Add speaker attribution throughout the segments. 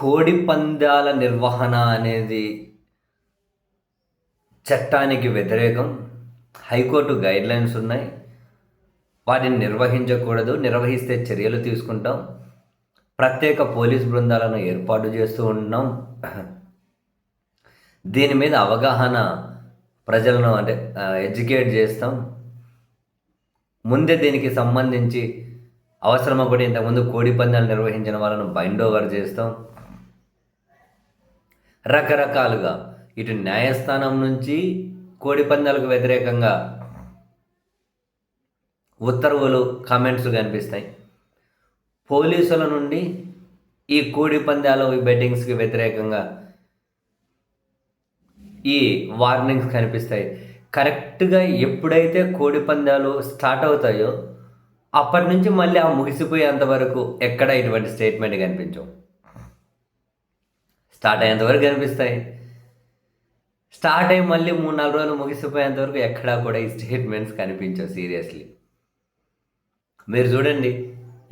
Speaker 1: కోడి పందాల నిర్వహణ అనేది చట్టానికి వ్యతిరేకం. హైకోర్టు గైడ్లైన్స్ ఉన్నాయి. వాటిని నిర్వహించకూడదు. నిర్వహిస్తే చర్యలు తీసుకుంటాం. ప్రత్యేక పోలీస్ బృందాలను ఏర్పాటు చేస్తూ ఉన్నాం. దీని మీద అవగాహన ప్రజలను అంటే ఎడ్యుకేట్ చేస్తాం. ముందే దీనికి సంబంధించి అవసరమా కూడా ఇంతకుముందు కోడి పందాలు నిర్వహించిన వాళ్ళను బైండ్ ఓవర్ చేస్తాం. రకరకాలుగా. ఇటు న్యాయస్థానం నుంచి కోడిపందాలకు వ్యతిరేకంగా ఉత్తర్వులు కామెంట్స్ కనిపిస్తాయి. పోలీసుల నుండి ఈ కోడి పందాలు ఈ బెట్టింగ్స్కి వ్యతిరేకంగా ఈ వార్నింగ్స్ కనిపిస్తాయి. కరెక్ట్గా ఎప్పుడైతే కోడి పందాలు స్టార్ట్ అవుతాయో అప్పటి నుంచి మళ్ళీ ఆ ముగిసిపోయేంత వరకు ఎక్కడ ఇటువంటి స్టేట్మెంట్ కనిపించవు. స్టార్ట్ అయ్యేంతవరకు కనిపిస్తాయి. స్టార్ట్ అయ్యి మళ్ళీ మూడు నాలుగు రోజులు ముగిసిపోయేంత వరకు ఎక్కడా కూడా ఈ స్టేట్మెంట్స్ కనిపించవు సీరియస్లీ. మీరు చూడండి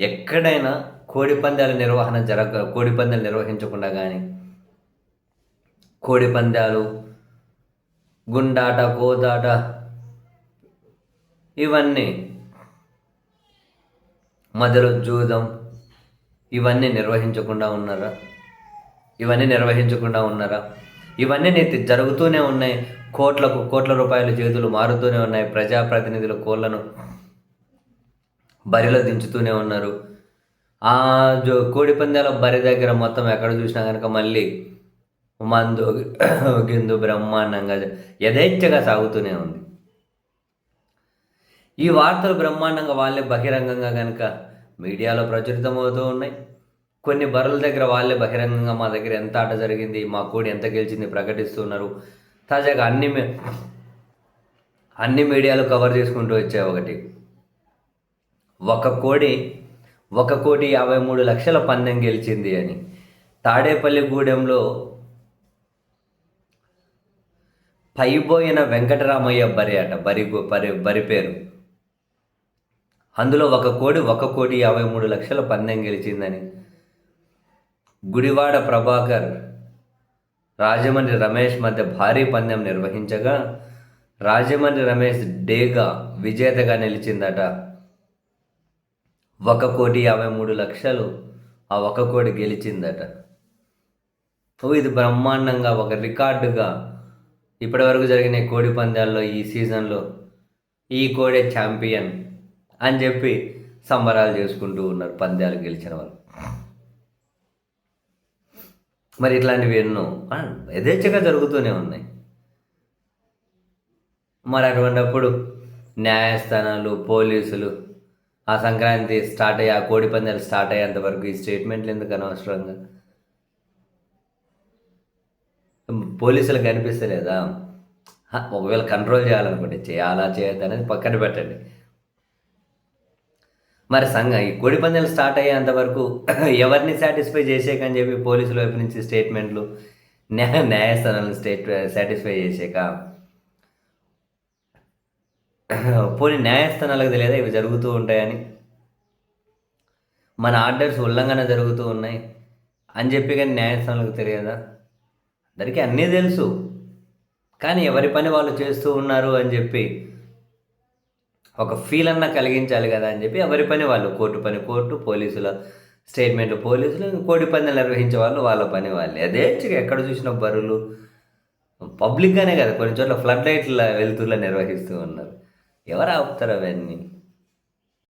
Speaker 1: ఎక్కడైనా కోడిపందాల నిర్వహణ జరగ కోడిపందాలు నిర్వహించకుండా కానీ కోడిపందాలు గుండాట కోదాట ఇవన్నీ మధ్యలో జూదం ఇవన్నీ నిర్వహించకుండా ఉన్నారా? ఇవన్నీ నిర్వహించకుండా ఉన్నారా? ఇవన్నీ నీతి జరుగుతూనే ఉన్నాయి. కోట్లకు కోట్ల రూపాయల చేతులు మారుతూనే ఉన్నాయి. ప్రజాప్రతినిధులు కోళ్ళను బరిలో దించుతూనే ఉన్నారు. ఆ జో కోడి పందాల బరి దగ్గర మొత్తం ఎక్కడ చూసినా కనుక మళ్ళీ మందు గిందు బ్రహ్మాండంగా యథేచ్ఛగా సాగుతూనే ఉంది. ఈ వార్తలు బ్రహ్మాండంగా వాళ్ళే బహిరంగంగా కనుక మీడియాలో ప్రచురితమవుతూ ఉన్నాయి. కొన్ని బర్రెల దగ్గర వాళ్ళే బహిరంగంగా మా దగ్గర ఎంత ఆట జరిగింది మా కోడి ఎంత గెలిచింది ప్రకటిస్తున్నారు. తాజాగా అన్ని మీ- అన్ని మీడియాలు కవర్ చేసుకుంటూ వచ్చాయి ఒకటి. ఒక కోడి ఒక కోటి యాభై మూడు లక్షల పందెం గెలిచింది అని. తాడేపల్లిగూడెంలో పైబోయిన వెంకటరామయ్య బరి అట బరి బరి బరి పేరు. అందులో ఒక కోడి ఒక కోటి యాభై మూడు లక్షల పందెం గెలిచిందని. గుడివాడ ప్రభాకర్ రాజమండ్రి రమేష్ మధ్య భారీ పందెం నిర్వహించగా రాజమండ్రి రమేష్ డేగా విజేతగా నిలిచిందట. ఒక కోటి యాభై మూడు లక్షలు ఆ ఒక కోడి గెలిచిందట. ఇది బ్రహ్మాండంగా ఒక రికార్డుగా ఇప్పటివరకు జరిగిన కోడి పందాల్లో ఈ సీజన్లో ఈ కోడే ఛాంపియన్ అని చెప్పి సంబరాలు చేసుకుంటూ ఉన్నారు పందాలు గెలిచిన వాళ్ళు. మరి ఇట్లాంటివి ఎన్నో. యథేచ్ఛగా జరుగుతూనే ఉన్నాయి. మరి అటువంటిప్పుడు న్యాయస్థానాలు పోలీసులు ఆ సంక్రాంతి స్టార్ట్ అయ్యి ఆ కోడి పందాలు స్టార్ట్ అయ్యేంత వరకు ఈ స్టేట్మెంట్లు ఎందుకు అనవసరంగా? పోలీసులకు కనిపిస్తలేదా? ఒకవేళ కంట్రోల్ చేయాలనుకుంటే చేయాలా చేయొద్దు అనేది పక్కన పెట్టండి. మరి సంఘ ఈ కోడి స్టార్ట్ అయ్యేంత వరకు ఎవరిని సాటిస్ఫై చేసేకని చెప్పి పోలీసుల వైపు నుంచి స్టేట్మెంట్లు న్యాయ న్యాయస్థానాలను స్టేట్ సాటిస్ఫై చేసాక. పోనీ న్యాయస్థానాలకు తెలియదా ఇవి జరుగుతూ ఉంటాయని? మన ఆర్డర్స్ ఉల్లంఘన జరుగుతూ ఉన్నాయి. అని చెప్పి కానీ న్యాయస్థానాలకు తెలియదా? అందరికీ అన్నీ తెలుసు. కానీ ఎవరి పని వాళ్ళు చేస్తూ ఉన్నారు అని చెప్పి ఒక ఫీల్ అన్నా కలిగించాలి కదా అని చెప్పి ఎవరి పని వాళ్ళు కోర్టు పని కోర్టు పోలీసుల స్టేట్మెంట్ పోలీసులు కోడి పందాలు నిర్వహించే వాళ్ళు వాళ్ళ పని వాళ్ళే. అదే ఎక్కడ చూసిన బరులు. పబ్లిక్గానే కదా కొన్ని చోట్ల ఫ్లడ్ లైట్ల వెలుతురులో నిర్వహిస్తూ ఉన్నారు. ఎవరు ఆపుతారు అవన్నీ?